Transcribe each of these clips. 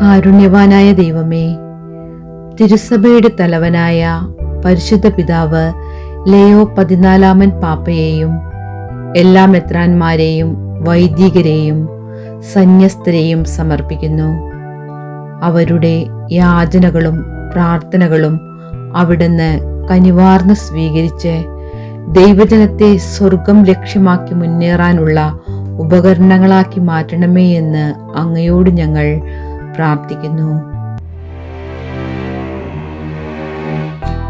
കാരുണ്യവാനായ ദൈവമേ തിരുസഭയുടെ തലവനായ പരിശുദ്ധ പിതാവ് ലയോ പതിനാലാമൻ പാപ്പയെയും എല്ലാ മെത്രാന്മാരെയും വൈദികരെയും സന്യസ്തരെയും സമർപ്പിക്കുന്നു. അവരുടെ യാചനകളും പ്രാർത്ഥനകളും അവിടുന്ന് കനിവാർന്ന് സ്വീകരിച്ച് ദൈവജനത്തെ സ്വർഗം ലക്ഷ്യമാക്കി മുന്നേറാനുള്ള ഉപകരണങ്ങളാക്കി മാറ്റണമേ എന്ന് അങ്ങയോട് ഞങ്ങൾ പ്രാർത്ഥിക്കുന്നു.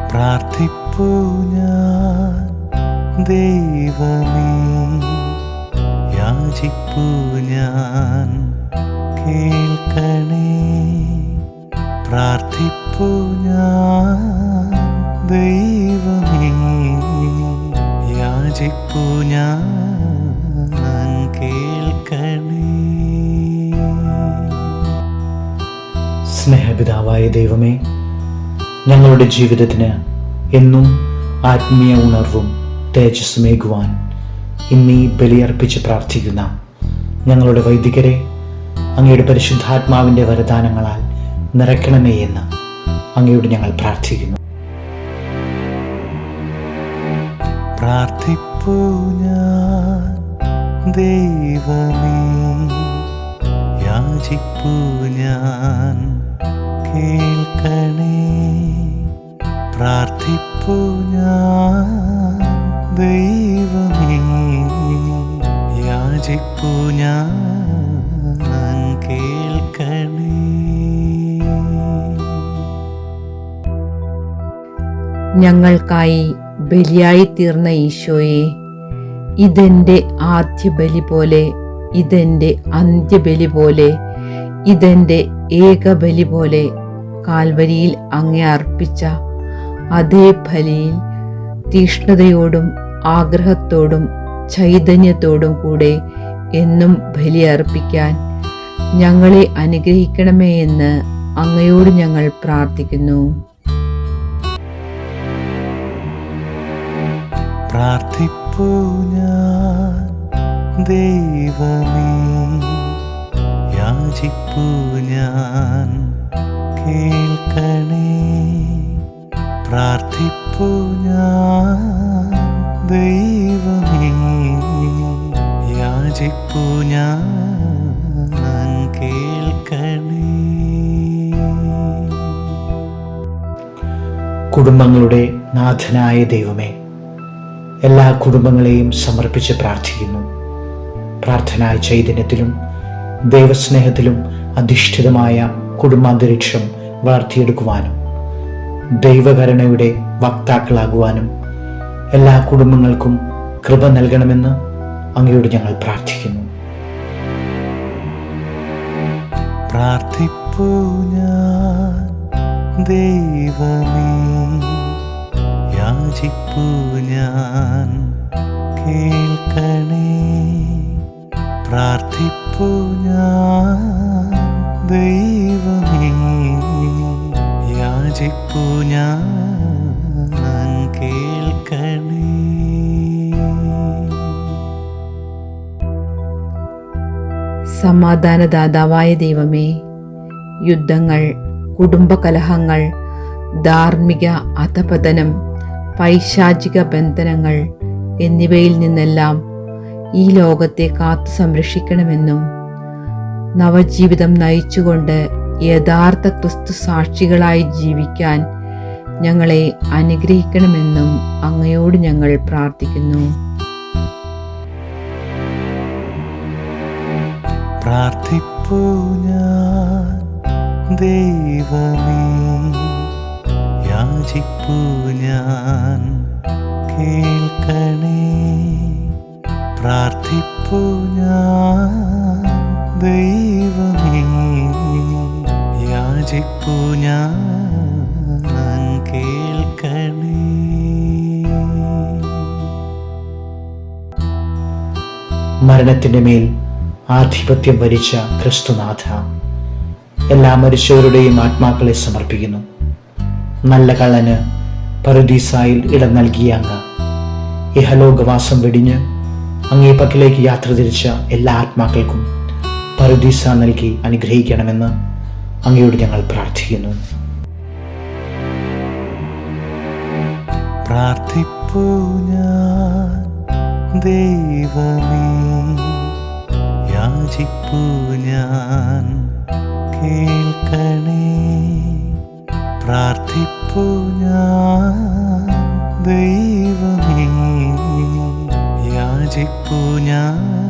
പ്രാർത്ഥിപ്പൂ കേൾക്കണേ. പ്രാർത്ഥിപ്പൂ ഞാൻ ദൈവമേ സ്നേഹപിതാവായ ദൈവമേ ഞങ്ങളുടെ ജീവിതത്തിന് എന്നും ആത്മീയ ഉണർവും തേജസ്സുമേകുവാൻ ഇന്നീ ബലിയർപ്പിച്ച് പ്രാർത്ഥിക്കുന്ന ഞങ്ങളുടെ വൈദികരെ അങ്ങയുടെ പരിശുദ്ധാത്മാവിന്റെ വരദാനങ്ങളാൽ നിറയ്ക്കണമേ എന്ന് അങ്ങയോട് ഞങ്ങൾ പ്രാർത്ഥിക്കുന്നു. ദൈവമേ യാചിപ്പൂ ഞാൻ കേൾക്കണേ. പ്രാർത്ഥിപ്പു ഞാൻ ദൈവമേ. യാചിപ്പു ഞാൻ ഞങ്ങൾക്കായി ബലിയായി തീർന്ന ഈശോയെ ഇതെന്റെ ആദ്യ ബലി പോലെ ഇതെന്റെ അന്ത്യബലി പോലെ ഇതെന്റെ ഏകബലി പോലെ കാൽവരിയിൽ അങ്ങേ അർപ്പിച്ച അതേ ഫലിയിൽ തീഷ്ണതയോടും ആഗ്രഹത്തോടും ചൈതന്യത്തോടും കൂടെ എന്നും ബലി അർപ്പിക്കാൻ ഞങ്ങളെ അനുഗ്രഹിക്കണമേ എന്ന് അങ്ങയോട് ഞങ്ങൾ പ്രാർത്ഥിക്കുന്നു. ദൈവമേ യാചിപ്പൂ ഞാൻ. കേൾക്കണേ. പ്രാർത്ഥിപ്പു ഞാൻ ദൈവമേ. യാചിപ്പു ഞാൻ കുടുംബങ്ങളുടെ നാഥനായ ദൈവമേ എല്ലാ കുടുംബങ്ങളെയും സമർപ്പിച്ച് പ്രാർത്ഥിക്കുന്നു. പ്രാർത്ഥനാ ചൈതന്യത്തിലും ദൈവസ്നേഹത്തിലും അധിഷ്ഠിതമായ കുടുംബാന്തരീക്ഷം വളർത്തിയെടുക്കുവാനും ദൈവകരുണയുടെ വക്താക്കളാകുവാനും എല്ലാ കുടുംബങ്ങൾക്കും കൃപ നൽകണമെന്ന് അങ്ങയോട് ഞങ്ങൾ പ്രാർത്ഥിക്കുന്നു. പ്രാർത്ഥിപ്പൂ ഞാൻ ദൈവമേ ഞാൻ കേൾക്കണേ. പ്രാർത്ഥിപ്പൂ ഞാൻ ദൈവമേ യാചിപ്പൂ ഞാൻ കേൾക്കണേ. സമാധാനദാതാവായ ദൈവമേ യുദ്ധങ്ങൾ കുടുംബകലഹങ്ങൾ ധാർമ്മിക അധപതനം പൈശാചിക ബന്ധനങ്ങൾ എന്നിവയിൽ നിന്നെല്ലാം ഈ ലോകത്തെ കാത്തു സംരക്ഷിക്കണമെന്നും നവജീവിതം നയിച്ചുകൊണ്ട് യഥാർത്ഥ ക്രിസ്തു സാക്ഷികളായി ജീവിക്കാൻ ഞങ്ങളെ അനുഗ്രഹിക്കണമെന്നും അങ്ങയോട് ഞങ്ങൾ പ്രാർത്ഥിക്കുന്നു. പ്രാർത്ഥിപ്പൂ ഞാൻ ദൈവമേ ഞാൻ കേൾക്കണേ. മരണത്തിന്റെ മേൽ ആധിപത്യം വരിച്ച ക്രിസ്തുനാഥ എല്ലാ മരിച്ചവരുടെയും ആത്മാക്കളെ സമർപ്പിക്കുന്നു. നല്ല കള്ളന് പറുദീസായിൽ ഇടം നൽകിയ അങ്ങ്. ഇഹലോകവാസം വെടിഞ്ഞ് അങ്ങേ പക്കലേക്ക് യാത്ര തിരിച്ച എല്ലാ ആത്മാക്കൾക്കും പറുദീസ നൽകി അനുഗ്രഹിക്കണമെന്ന് അങ്ങയോട് ഞങ്ങൾ പ്രാർത്ഥിക്കുന്നു. പ്രാർത്ഥിപ്പൂ ദൈവമേ. യാചിപ്പൂ ഞാൻ ഞാൻ